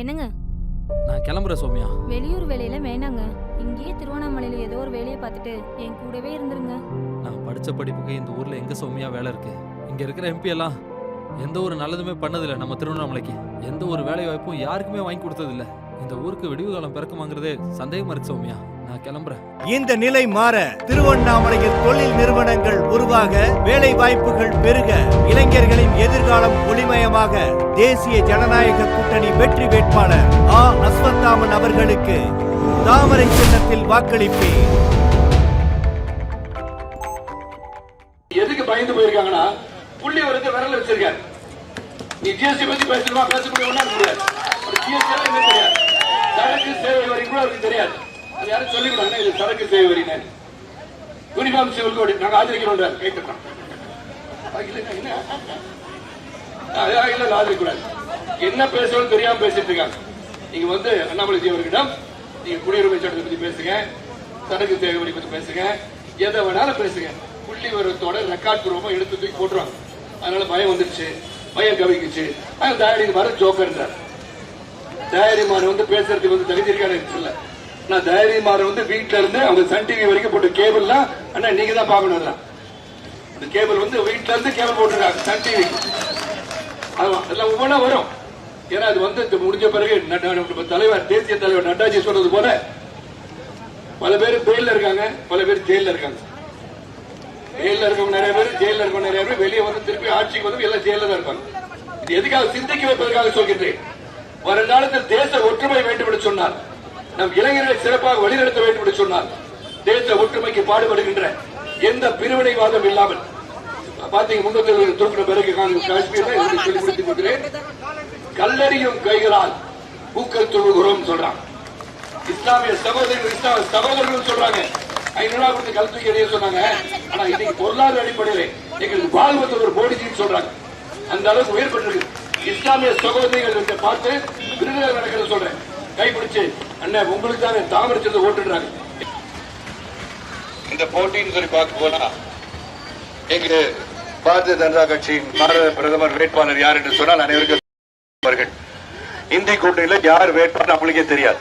என்னங்க? நான் கிளம்புறேன் சௌமியா. வெளியூர் வேலையில வேணாங்க. இங்கேயே திருவண்ணாமலையில ஏதோ ஒரு வேலையை பார்த்துட்டு என் கூடவே இருந்துருங்க. நான் படிச்ச படிப்புக்கு இந்த ஊர்ல எங்க சௌமியா வேலை இருக்கு? இங்க இருக்கிற எம்பி எல்லாம் எந்த ஒரு நல்லதுமே பண்ணதில்ல நம்ம திருவண்ணாமலைக்கு. எந்த ஒரு வேலை வாய்ப்பும் யாருக்குமே வாங்கி கொடுத்ததில்ல. இந்த ஊருக்கு விடிவு காலம் பிறக்குமாங்கிறதே சந்தேகமா இருக்கு சௌமியா. நான் கிளம்புறேன். இந்த நிலை மாற திருவண்ணாமலையில் தொழில் நிறுவனங்கள் உருவாக வேலை வாய்ப்புகள் பெருக. இளைஞர்களின் எதிர்காலம் ஒளிமயமாக. தேசிய ஜனநாயக கூட்டணி வெற்றி வேட்பாளர் ஆ. அஸ்வத்தாமன் அவர்களுக்கு தாமரை சின்னத்தில் வாக்களிப்பேன். எதுக்கு பயந்து போயிருக்காங்கன்னா புள்ளி வரது விரல் வச்சிருக்காரு நீ ஜிஎஸ்டி பத்தி பேசணுமா? பேச முடியும்னா ஜிஎஸ்டி தெரியாது. சரக்கு சேவை வரி கூட அவருக்கு தெரியாது. அது யாரும் சொல்லி கொடுங்க இது சரக்கு சேவை வரின்னு. யூனிஃபார்ம் சிவில் கோடி நாங்க ஆதரிக்கிறோம் கை என்ன அதான் ஆதரிக்கூடாது என்ன பேசணும்னு தெரியாம பேசிட்டு இருக்காங்க. நீங்க வந்து அண்ணாமலை அவர்களிடம் நீங்க குடியுரிமை சட்டத்தை பத்தி பேசுங்க சரக்கு சேவை வரி பத்தி பேசுங்க எதை வேணாலும் பேசுங்க. புள்ளி விவரத்தோட ரெக்கார்ட் பூர்வமா எடுத்து தூக்கி போட்டுருவாங்க. அதனால பயம் வந்துருச்சு பயம் கவிக்குச்சு. அதனால தயாரி வர ஜோக்கர் தயாரிமான வந்து பேசுறதுக்கு வந்து தகுதி இருக்காரு இல்ல நான் தயாரிமார் வந்து வீட்ல இருந்து அவங்க சன் டிவி வரைக்கும் போட்டு கேபிள்லாம் அண்ணா நீங்க தான் பாக்கணும் அதெல்லாம். இந்த கேபிள் வந்து வீட்ல இருந்து கேபிள் போட்டுருக்காங்க சன் டிவி எல்லாம் ஒவ்வொன்றா வரும். ஏன்னா அது வந்து இது முடிஞ்ச பிறகு நம்ம தலைவர் தேசிய தலைவர் நட்டாஜி சொன்னது போல பல பேர் பெயில்ல இருக்காங்க பல பேர் ஜெயில இருக்காங்க. ஜெயில இருக்கவங்க நிறைய பேர் ஜெயில இருக்கவங்க நிறைய பேர் வெளியே வந்து திருப்பி ஆட்சிக்கு வந்து எல்லாம் ஜெயில தான் இருப்பாங்க. இது எதுக்காக சிந்திக்க வைப்பதற்காக சொல்கின்றேன். வருங்காலத்தில் தேச ஒற்றுமை வேண்டும் என்று சொன்னார் நம் இளைஞர்களை சிறப்பாக வழிநடத்த வேண்டும் என்று சொன்னார் தேச ஒற்றுமைக்கு பாடுபடுகின்ற எந்த பிரிவினைவாதம் இல்லாமல் பாத்தீங்க முன்னூத்தி தூக்கின பிறகு சொல்லி முடித்துக் கொள்கிறேன். கல்லறியும் கைகளால் பூக்கள் தொழுகிறோம் சொல்றான் இஸ்லாமிய சகோதரர்கள் இஸ்லாமிய சகோதரர்கள் சொல்றாங்க. ஐநூறு ரூபாய் கொடுத்து கல் தூக்கி எறிய சொன்னாங்க. ஆனா இன்னைக்கு பொருளாதார அடிப்படையில் எங்களுக்கு வாழ்வதற்கு ஒரு போடிச்சின்னு சொல்றாங்க. அந்த அளவுக்கு உயர்பட்டிருக்கு இஸ்லாமிய சகோதரிகள் பார்த்து விருதுகள் நடக்கிறது சொல்றேன். கைப்பிடிச்சு அண்ணன் உங்களுக்கு தானே தாமரிச்சதை ஓட்டுறாங்க இந்த போட்டின்னு சொல்லி பார்க்க போனா எங்க பாரதிய ஜனதா கட்சியின் பாரத பிரதமர் வேட்பாளர் யார் என்று சொன்னால் அனைவருக்கும் இந்தி கூட்டணியில யார் வேட்பாளர் நம்மளுக்கே தெரியாது.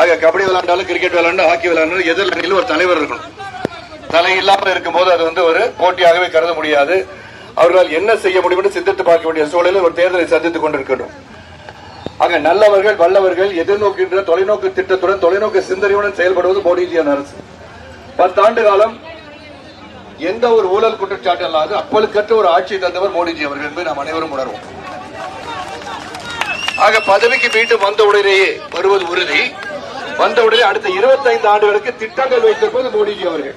ஆக கபடி விளையாண்டாலும் கிரிக்கெட் விளையாண்டாலும் ஹாக்கி விளையாண்டாலும் எதிர் அணியில் ஒரு தலைவர் இருக்கணும். தலை இல்லாமல் இருக்கும்போது அது வந்து ஒரு போட்டியாகவே கருத முடியாது. அவர்களால் என்ன செய்ய முடியும் என்று சிந்தித்து பார்க்க வேண்டிய சூழலில் ஒரு தேர்தலை சந்தித்துக் கொண்டிருக்கின்றோம். ஆக நல்லவர்கள் வல்லவர்கள் எதிர்நோக்கின்ற தொலைநோக்கு திட்டத்துடன் தொலைநோக்கு சிந்தனையுடன் செயல்படுவது மோடிஜியின் அரசு பத்தாண்டு காலம் எந்த ஒரு ஊழல் குற்றச்சாட்டு அல்லாது அப்பலுக்கற்ற ஒரு ஆட்சி தந்தவர் மோடிஜி அவர்கள் என்பதை நாம் அனைவரும் உணர்வோம். ஆக பதவிக்கு மீண்டும் வந்த உடனேயே வருவது உறுதி. வந்த உடனே அடுத்த 25 ஆண்டுகளுக்கு திட்டங்கள் வைத்திருப்பது மோடிஜி அவர்கள்.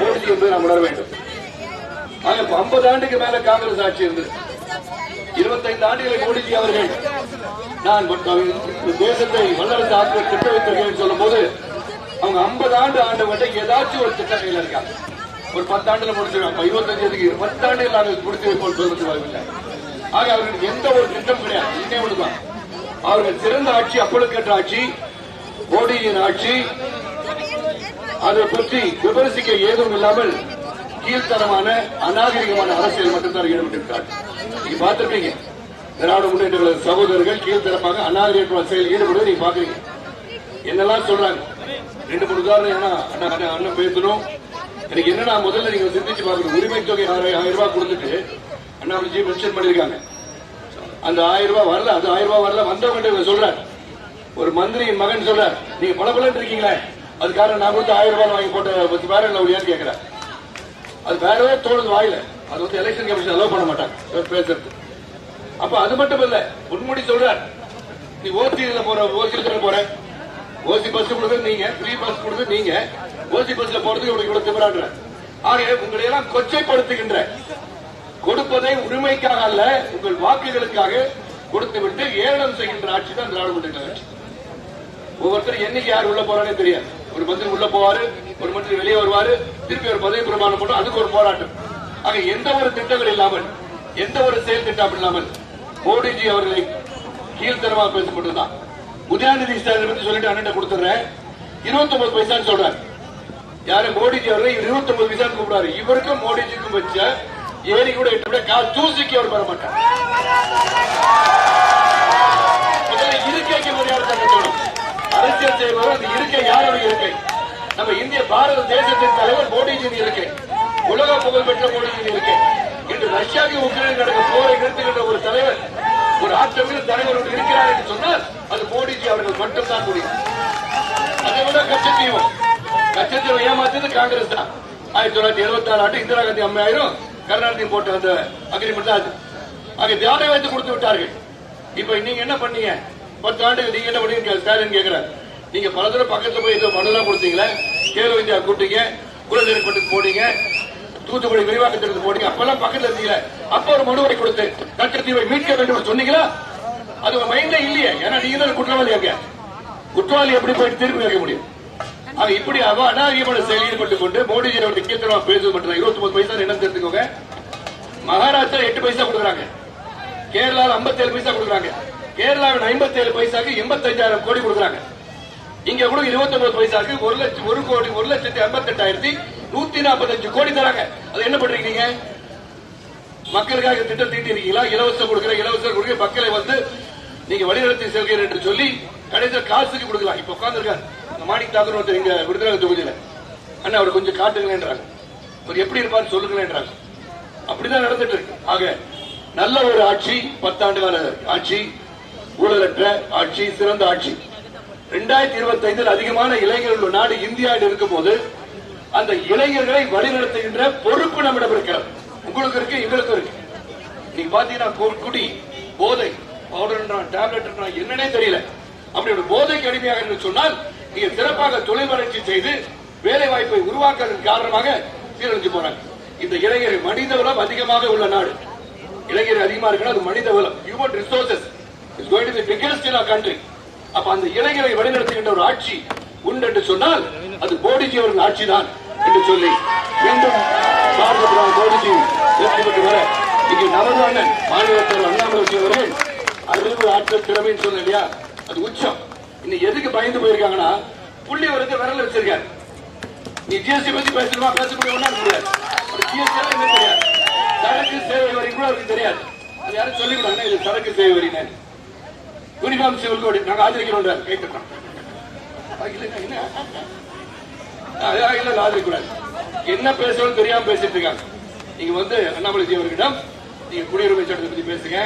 மோடிஜி என்பதை நாம் உணர வேண்டும். ஆனா இப்ப 50 ஆண்டுக்கு மேல காங்கிரஸ் ஆட்சி இருந்தது 25 ஆண்டுகளை மோடிஜி அவர்கள் நான் இந்த தேசத்தை வல்லரசு ஆக்க திட்ட வைத்திருக்கேன் சொல்லும் போது அவங்க 50 ஆண்டு ஆண்டு மட்டும் ஏதாச்சும் ஒரு திட்டம் கையில இருக்காங்க. ஒரு பத்தாண்டுல முடிச்சிருக்காங்க. இருபத்தஞ்சு பத்தாண்டுகள் நாங்கள் முடித்து வைப்போம் சொல்வது ஆக அவர்களுக்கு எந்த ஒரு திட்டம் கிடையாது. இன்னே ஒண்ணுதான். அவர்கள் சிறந்த ஆட்சி அப்பழுக்கற்ற ஆட்சி மோடியின் ஆட்சி அதை பற்றி விமர்சிக்க ஏதும் இல்லாமல் கீழ்த்தரமான அநாகரிகமான அரசியல் மட்டும்தான் ஈடுபட்டிருக்காங்க நீங்க பார்த்திருப்பீங்க. திராவிட முன்னேற்ற சகோதரர்கள் கீழ்த்தரமாக அநாகரிகமான செயல் ஈடுபடுவதை நீங்க பாக்குறீங்க என்னெல்லாம் சொல்றாங்க? ரெண்டு மூணு உதாரணம் ஏன்னா அண்ணா அண்ணா அண்ணன் பேசணும். எனக்கு என்னன்னா முதல்ல நீங்க சிந்திச்சு பார்க்கணும். உரிமை தொகை ஆயிரம் ஆயிரம் ரூபாய் கொடுத்துட்டு அண்ணாமலைஜி மென்ஷன் பண்ணிருக்காங்க அந்த ஆயிரம் ரூபாய் வரல அது ஆயிரம் ரூபாய் வரல வந்தவங்க இவங்க ஒரு மந்திரியின் மகன் சொல்றார். நீங்க பல பலன் இருக்கீங்களே. அது காரணம் நான் கொடுத்து ஆயிரம் ரூபாய் வாங்கி போட்ட பத்து பேர் இல்லை ஏன்னு கேட்கிறேன்? அது வேறவே தோணுது வாயில. அது வந்து எலெக்ஷன் கமிஷன் அலோவ் பண்ண மாட்டாங்க. பேசுறது. அப்ப அது மட்டும் இல்ல உண்மொழி சொல்றார். நீ ஓசி இதுல போற ஓசி போற. ஓசி பஸ் கொடுக்குறது நீங்க ஃப்ரீ பஸ் கொடுக்குறது நீங்க. ஓசி பஸ்ல போறதுக்கு இவனுக்கு இவ்வளவு திமிராடுற ஆக உங்களை எல்லாம் கொச்சைப்படுத்துகின்ற கொடுப்பதை உரிமைக்காக அல்ல உங்கள் வாக்குகளுக்காக கொடுத்து விட்டு ஏளனம் செய்கின்ற ஆட்சி தான் திராவிட முன்னேற்ற ஒவ்வொருத்தரும் என்னைக்கு யார் உள்ள போறானே தெரியாது. ஒரு மந்திரி உள்ள போவாரு ஒரு மனிதர் வெளியே வருவாரு திருப்பி ஒரு பதவி பிரமாணம் போட்டு அதுக்கு ஒரு போராட்டம். ஆக எந்த ஒரு திட்டங்கள் இல்லாமல் எந்த ஒரு செயல் திட்டம் இல்லாமல் மோடிஜி அவர்களை கீழ்த்தரமா பேசப்பட்டதுதான் உதயாநிதி ஸ்டாலின் பத்தி சொல்லிட்டு அண்ணன் கொடுத்துறேன். இருபத்தி ஒன்பது பைசான்னு சொல்றாரு. யாரு? மோடிஜி அவர்கள் இருபத்தி ஒன்பது பைசா கூப்பிடுறாரு. இவருக்கும் மோடிஜிக்கும் வச்ச ஏரி கூட எட்டு விட கால் தூசிக்கு அவர் வர மாட்டார். இருக்கைக்கு மரியாதை அரசியல் செய்வார் அந்த இருக்கை யாரோட இருக்கை? நம்ம இந்திய பாரத தேசத்தின் தலைவர் மோடிஜி இருக்கு. உலக புகழ்பெற்ற மோடிஜி இருக்கு. இன்று ரஷ்யாவுக்கு உக்ரைன் நடக்க போரை நிறுத்துகின்ற ஒரு தலைவர் ஒரு ஆற்றமிகு தலைவர் ஒன்று இருக்கிறார் என்று சொன்னால் அது மோடிஜி அவர்கள் மட்டும்தான் முடியும். அதை விட கச்சத்தீவம் கச்சத்தீவம் ஏமாத்தது காங்கிரஸ் தான். ஆயிரத்தி தொள்ளாயிரத்தி எழுபத்தி ஆறு ஆண்டு இந்திரா காந்தி அம்மையாயிரம் கருணாநிதி போட்ட அந்த அக்ரிமெண்ட் தான் அது. ஆக தியானை வைத்து கொடுத்து விட்டார்கள். இப்ப நீங்க என்ன பண்ணீங்க? பத்து ஆண்டுகள் நீங்க என்ன பண்ணீங்க ஸ்டாலின் கேக்குறாரு. நீங்க பல தடவை பக்கத்துல போய் ஏதோ மனுலாம் கொடுத்தீங்களே? கேலோ இந்தியா கூட்டிங்க குலதெரி பட்டுக்கு போனீங்க தூத்துக்குடி விரிவாக்க திட்டத்துக்கு போனீங்க. அப்பெல்லாம் பக்கத்துல இருந்தீங்க அப்ப ஒரு மனுவை கொடுத்து கச்சத்தீவை மீட்க வேண்டும் சொன்னீங்களா? அது உங்க மைண்ட்ல இல்லையே. ஏன்னா நீங்க தான் குற்றவாளி அங்க. குற்றவாளி எப்படி போயிட்டு திருப்பி வைக்க முடியும்? அவன் இப்படி அவ அநாகரிகமான செயல் ஈடுபட்டு கொண்டு மோடிஜி அவர்கள் கீர்த்தனமா பேசுவது மட்டும் இருபத்தி ஒன்பது பைசா என்ன தெரிஞ்சுக்கோங்க மகாராஷ்டிரா எட்டு பைசா கொடுக்குறாங்க. கேரளாவில் 57 பைசா கொடுக்குறாங்க. கேரளாவின் 57 பைசாக்கு 85000 கோடி கொடுக்குறாங்க. இங்க கூட 29 பைசாக்கு ஒரு லட்சம் ஒரு கோடி ஒரு லட்சத்தி ஐம்பத்தெட்டாயிரத்தி நூத்தி நாற்பத்தஞ்சு கோடி தராங்க அது என்ன பண்றீங்க நீங்க? மக்களுக்காக திட்டம் தீட்டி இருக்கீங்களா இலவசம் கொடுக்கிற இலவசம் கொடுக்க மக்களை வந்து நீங்க வழிநடத்தி செல்கிறீர்கள் என்று சொல்லி கடைசியில் காசுக்கு கொடுக்கலாம். இப்ப உட்காந்துருக்காரு மாணிக் தாக்கர் ஒருத்தர் இங்க விடுதலை தொகுதியில. அண்ணா அவர் கொஞ்சம் காட்டுங்களேன்றாங்க அவர் எப்படி இருப்பார் சொல்லுங்களேன்றாங்க அப்படிதான் நடந்துட்டு இருக்கு. ஆக நல்ல ஒரு ஆட்சி பத்தாண்டு கால ஆட்சி ஊழலற்ற ஆட்சி சிறந்த ஆட்சி. ரெண்டாயிரத்தி இருபத்தி ஐந்தில் அதிகமான இளைஞர்கள் உள்ள நாடு இந்தியாவில் இருக்கும் போது அந்த இளைஞர்களை வழிநடத்துகின்ற பொறுப்பு நம்மிடம் இருக்கிறது. உங்களுக்கு இருக்கு எங்களுக்கு இருக்கு. நீங்க பாத்தீங்கன்னா குடி போதை பவுடர் டேப்லெட் என்னன்னே தெரியல. அப்படி ஒரு போதைக்கு அடிமையாக என்று சொன்னால் நீங்க சிறப்பாக தொழில் வளர்ச்சி செய்து வேலை வாய்ப்பை உருவாக்குவதன் காரணமாக சீரழிஞ்சு போறாங்க. இந்த இளைஞர் மனித வளம் அதிகமாக உள்ள நாடு. இளைஞர் அதிகமா இருக்குன்னா அது மனித வளம் human resources is going to the biggest in our country அப்ப அந்த இளைஞரை வழிநடத்துகின்ற ஒரு ஆட்சி உண்டு என்று சொன்னால் அது மோடிஜி அவர்கள் ஆட்சி தான் என்று சொல்லி மீண்டும் பாரத பிரதமர் மோடிஜி வெற்றி பெற்று வர இங்கு நமது அண்ணன் மாநிலத்தவர் அண்ணாமலை அவர்கள் அறிவு ஆற்றல் திறமைன்னு சொன்ன இல்லையா? அது உச்சம். இன்னும் எதுக்கு பயந்து போயிருக்காங்கன்னா புள்ளி வருது விரல் வச்சிருக்காரு நீ ஜிஎஸ்டி பத்தி பேசணுமா? பேச முடியும்னா முடியாது ஜிஎஸ்டி என்ன தெரியாது? சரக்கு சேவை வரி கூட அவருக்கு தெரியாது. அது யாரும் சொல்லிக்கூடாங்க இது சரக்கு சேவை வரின்னு. யூனிஃபார்ம் சிவில் கோடு நாங்க ஆதரிக்கிறோம் கை இல்ல ஆதரிக்கூடாது என்ன பேசணும் தெரியாம பேசிட்டு இருக்காங்க. நீங்க வந்து அண்ணாமலை அவர்களிடம் நீங்க குடியுரிமை சட்டத்தை பத்தி பேசுங்க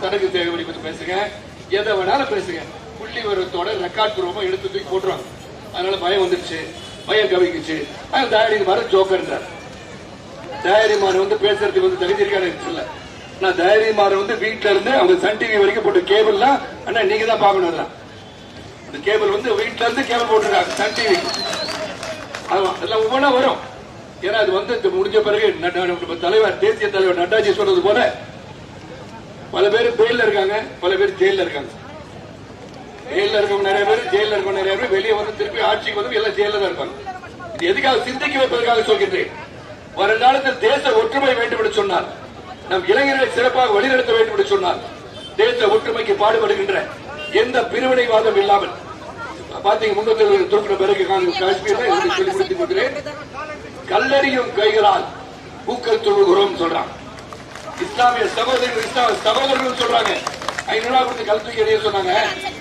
சரக்கு தேவை பத்தி பேசுங்க எதை வேணாலும் பேசுங்க. புள்ளி விவரத்தோட ரெக்கார்ட் பூர்வமா எடுத்து தூக்கி போட்டுருவாங்க. அதனால பயம் வந்துருச்சு. பயம் கவிக்குச்சு. அது தயாரி வர ஜோக்கர் தயாரிமான வந்து பேசுறதுக்கு வந்து தகுதி இருக்காரு நான் தயாரிமார் வந்து வீட்ல இருந்து அவங்க சன் டிவி வரைக்கும் போட்டு கேபிள்லாம் அண்ணா நீங்க தான் பாக்கணும் அதெல்லாம். இந்த கேபிள் வந்து வீட்ல இருந்து கேபிள் போட்டுருக்காங்க சன் டிவி அதெல்லாம் ஒவ்வொன்றா வரும். ஏன்னா அது வந்து இது முடிஞ்ச பிறகு தலைவர் தேசிய தலைவர் நட்டாஜி சொன்னது போல பல பேர் பெயில்ல இருக்காங்க பல பேர் ஜெயில இருக்காங்க. ஜெயில இருக்கவங்க நிறைய பேர் ஜெயில இருக்கவங்க நிறைய பேர் வெளியே வந்து திருப்பி ஆட்சிக்கு வந்து எல்லாம் ஜெயில தான் இருப்பாங்க. இது எதுக்காக சிந்திக்க வைப்பதற்காக சொல்கின்றேன். வருங்காலத்தில் தேச ஒற்றுமை வேண்டும் என்று சொன்னார் நம் இளைஞர்களை சிறப்பாக வழிநடத்த வேண்டும் என்று சொன்னார் தேச ஒற்றுமைக்கு பாடுபடுகின்ற எந்த பிரிவினைவாதம் இல்லாமல் பாத்தீங்க முன்னூத்தி தூக்கின பிறகு சொல்லி முடித்துக் கொள்கிறேன். கல்லறியும் கைகளால் பூக்கள் தொழுகிறோம் சொல்றான் இஸ்லாமிய சகோதரர்கள் இஸ்லாமிய சகோதரர்கள் சொல்றாங்க. ஐநூறு ரூபாய் கொடுத்து கல் தூக்கி எறிய சொன்னாங்க.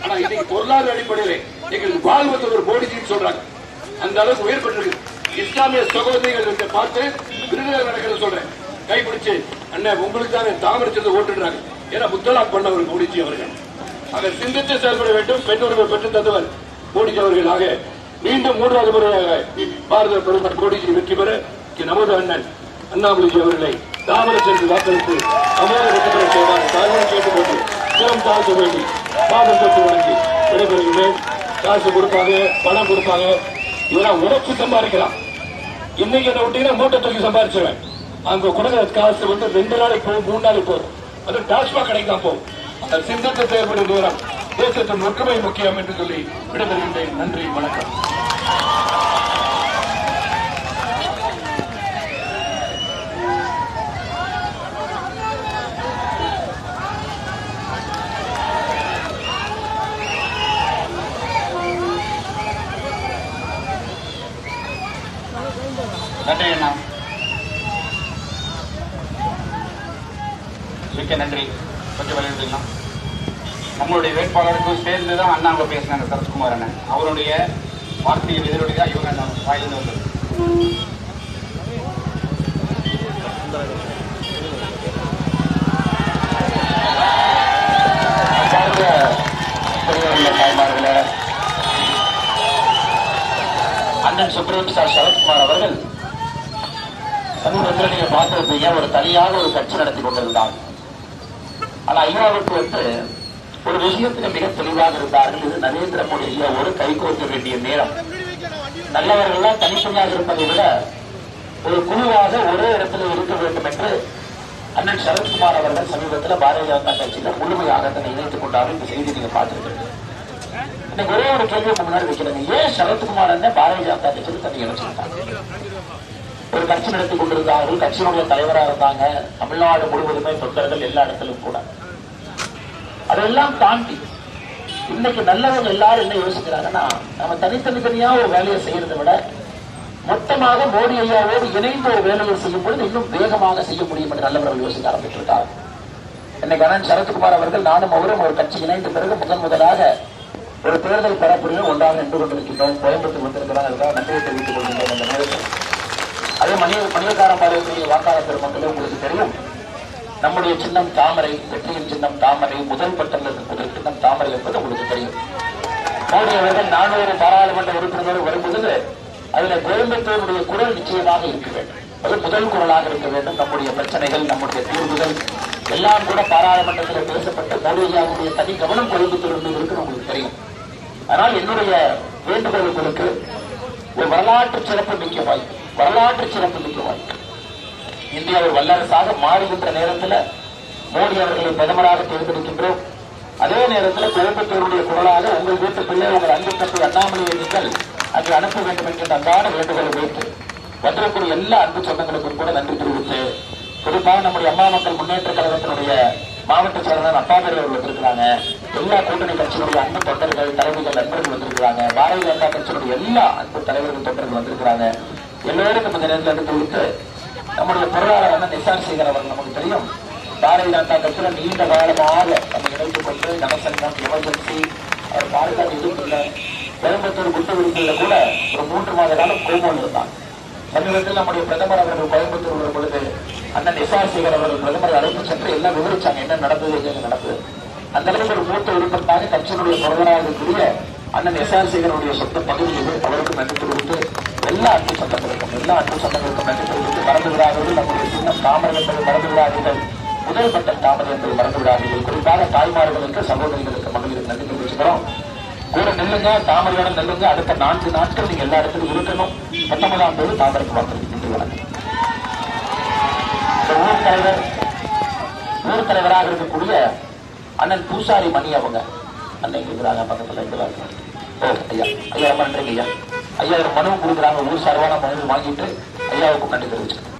ஆனா இன்னைக்கு பொருளாதார அடிப்படையில் எங்களுக்கு வாழ்வதற்கு ஒரு மோடிஜின்னு சொல்றாங்க. அந்த அளவுக்கு உயர்பட்டிருக்கு. இஸ்லாமிய சகோதரிகள் பார்த்து விருதுகள் நடக்கிறது சொல்றேன். கைப்பிடிச்சு அண்ணன் உங்களுக்கு தாமரை தாமரச்சத்தை ஓட்டுறாங்க ஏன்னா முத்தலாக் பண்ணவர் மோடிஜி அவர்கள். அவர் சிந்தித்து செயல்பட வேண்டும். பெண் உரிமை பெற்று தந்தவர் மோடிஜி அவர்களாக மீண்டும் மூன்றாவது முறையாக பாரத பிரதமர் மோடிஜி வெற்றி பெற நமது அண்ணன் அண்ணாமலைஜி அவர்களை தாமரை சென்று வாக்களித்து அமோக வெற்றி பெற செய்வார். தாழ்வு கேட்டுக்கொண்டு சிறம் தாழ்த்த வேண்டி பாதம் தொட்டு வணங்கி விடைபெறுகிறேன். காசு கொடுப்பாங்க பணம் கொடுப்பாங்க. இதெல்லாம் உழைச்சு சம்பாதிக்கலாம். இன்னைக்கு என்ன விட்டீங்கன்னா மூட்டை தூக்கி சம்பாதிச்சிருவேன். அங்க கொடுக்குற காசு வந்து ரெண்டு நாளைக்கு போகும் மூணு நாளைக்கு போகும் அது டாஸ்மாக் கடைக்கு தான் போகும். அந்த சிந்தத்தை செயல்படும் தூரம். தேசத்தின் ஒற்றுமை முக்கியம் என்று சொல்லி விடைபெறுகின்றேன். நன்றி வணக்கம் மிக்க நன்றி கொஞ்சம் விளையாடுங்களா நம்மளுடைய வேட்பாளருக்கு தான் அண்ணா அவங்க பேசினாங்க சரத்குமார் அண்ணன். அவருடைய வார்த்தையை எதிரொலி தான் இவங்க அந்த வாயிலிருந்து வந்தது. அண்ணன் சுப்ரீம் சார் சரத்குமார் அவர்கள் சமீபத்தில் நீங்க பார்த்திருப்பீங்க ஒரு தனியாக ஒரு கட்சி நடத்தி கொண்டிருந்தார்? ஆனா ஐயாவுக்கு வந்து ஒரு விஷயத்துல மிக தெளிவாக இருந்தார்கள். இது நரேந்திர மோடி ஐயா ஒரு கைகோர்க்க வேண்டிய நேரம். நல்லவர்கள்லாம் தனித்தனியாக இருப்பதை விட ஒரு குழுவாக ஒரே இடத்துல இருக்க வேண்டும் என்று அண்ணன் சரத்குமார் அவர்கள் சமீபத்தில் பாரதிய ஜனதா கட்சியில முழுமையாக தன்னை இணைத்துக் கொண்டாலும் இந்த செய்தி நீங்க பார்த்துருக்கீங்க. இன்னைக்கு ஒரே ஒரு கேள்வி முன்னாடி வைக்கிறேங்க. ஏன் சரத்குமார் அண்ணன் பாரதிய ஜனதா கட்சியில் தன்னை இணைச்சிருக்காங்க? ஒரு கட்சி நடத்தி கொண்டிருந்தார்கள். கட்சியினுடைய தலைவராக இருந்தாங்க. தமிழ்நாடு முழுவதுமே தொண்டர்கள் எல்லா இடத்திலும் கூட. அதெல்லாம் தாண்டி இன்னைக்கு நல்லவங்க எல்லாரும் என்ன யோசிக்கிறாங்கன்னா நம்ம தனித்தனி தனியா ஒரு வேலையை செய்யறதை விட மொத்தமாக மோடி ஐயாவோடு இணைந்து ஒரு வேலையை செய்யும் பொழுது இன்னும் வேகமாக செய்ய முடியும் என்று நல்லவர்கள் யோசிக்க ஆரம்பித்திருக்காங்க இன்னைக்கு அண்ணன் சரத்குமார் அவர்கள் நானும் அவரும் ஒரு கட்சி இணைந்த பிறகு முதன் முதலாக ஒரு தேர்தல் பரப்புரையில் ஒன்றாக நின்று கொண்டிருக்கின்றோம். கோயம்புத்தூர் வந்திருக்கிறார் அதுக்காக நன்றியை தெரிவித்துக் கொள்கின்றோம். அந்த நேரத்தில் அதே மணிய மணியக்காரன் பாளையக்கூடிய வாக்காளர் பெருமக்களே உங்களுக்கு தெரியும். நம்முடைய சின்னம் தாமரை வெற்றியின் சின்னம் தாமரை முதல் பட்டம் இருக்கக்கூடிய சின்னம் தாமரை என்பது உங்களுக்கு தெரியும். மோடி அவர்கள் நானூறு பாராளுமன்ற உறுப்பினர்கள் வரும்போது அதுல கோயம்புத்தூருடைய குரல் நிச்சயமாக இருக்க வேண்டும். அது முதல் குரலாக இருக்க வேண்டும். நம்முடைய பிரச்சனைகள் நம்முடைய தீர்வுகள் எல்லாம் கூட பாராளுமன்றத்தில் பேசப்பட்டு மோடியாவுடைய தனி கவனம் கோயம்புத்தூர் மீது இருக்குன்னு உங்களுக்கு தெரியும். ஆனால் என்னுடைய வேண்டுகோள் உங்களுக்கு ஒரு வரலாற்று சிறப்பு மிக்க வாய்ப்பு. வரலாற்று சிறப்பு மிக்க வாய்ப்பு. இந்தியா ஒரு வல்லரசாக மாறுகின்ற நேரத்தில் மோடி அவர்களை பிரதமராக தேர்ந்தெடுக்கின்றோம். அதே நேரத்தில் கோயம்புத்தூருடைய குரலாக உங்கள் வீட்டு பிள்ளை உங்கள் அன்பு தம்பி அண்ணாமலையை நீங்கள் அங்கு அனுப்ப வேண்டும் என்கின்ற அன்றாட வேண்டுகோளை வைத்து வந்திருக்கிற எல்லா அன்பு சொந்தங்களுக்கும் கூட நன்றி தெரிவித்து குறிப்பாக நம்முடைய அம்மா மக்கள் முன்னேற்ற கழகத்தினுடைய மாவட்ட செயலாளர் அப்பாதிரி அவர்கள் வந்திருக்கிறாங்க. எல்லா கூட்டணி கட்சியினுடைய அன்பு தொண்டர்கள் தலைவர்கள் நண்பர்கள் வந்திருக்கிறாங்க. பாரதிய ஜனதா கட்சியினுடைய எல்லா அன்பு தலைவர்கள் தொண்டர்கள் வந்திருக்கிறாங்க. எல்லோருக்கும் இந்த நேரத்தில் எடுத்து கொடுத்து நம்முடைய பொருளாளர் அண்ணன் நிசார் சேகர் அவர் நமக்கு தெரியும். பாரதிய ஜனதா கட்சியில நீண்ட காலமாக நம்ம இணைத்துக் கொண்டு ஜனசங்கம் எமர்ஜென்சி அவர் பாதுகாப்பு எதிர்ப்புள்ள கோயம்புத்தூர் குண்டு விடுதல கூட ஒரு மூன்று மாத காலம் கோபம் இருந்தான். சமீபத்தில் நம்முடைய பிரதமர் அவர்கள் கோயம்புத்தூர் வரும் பொழுது அண்ணன் நிசார் சேகர் அவர்கள் பிரதமரை அழைத்து சென்று எல்லாம் விவரிச்சாங்க என்ன நடந்தது என்ன நடந்தது. அந்த அளவுக்கு ஒரு மூத்த உறுப்பினராக கட்சியினுடைய பிரதமராக இருக்கக்கூடிய அண்ணன் எஸ்ஆர் சேகருடைய சொந்த பகுதி அவருக்கு நன்றி தெரிவித்து எல்லா அன்பு சொந்தங்களுக்கும் எல்லா அன்பு சொந்தங்களுக்கும் நன்றி தெரிவித்து மறந்து விடாதீர்கள் நம்முடைய சின்ன தாமரை என்பதை மறந்து விடாதீர்கள் முதல் பட்டம் தாமரை என்பதை மறந்து விடாதீர்கள் குறிப்பாக தாய்மார்களுக்கு சகோதரிகளுக்கு மகளிருக்கு நன்றி தெரிவிச்சுக்கிறோம். கூட நெல்லுங்க தாமரையோட நெல்லுங்க. அடுத்த நான்கு நாட்கள் நீங்க எல்லா இடத்துலையும் இருக்கணும். பத்தொன்பதாம் தேதி தாமரைக்கு வாக்களிக்கும் நன்றி வணக்கம். ஊர் தலைவர் ஊர் தலைவராக இருக்கக்கூடிய அண்ணன் பூசாரி மணி அவங்க. அண்ணன் இருக்கிறாங்க பக்கத்துல இருக்கிறாங்க. ஓ ஐயா ஐயா ரொம்ப நன்றிங்க ஐயா. ஐயா ஒரு மனு கொடுக்குறாங்க. ஊர் சார்பான மனு வாங்கிட்டு ஐயாவுக்கு நன்றி தெரிவிச்சுக்கிறேன்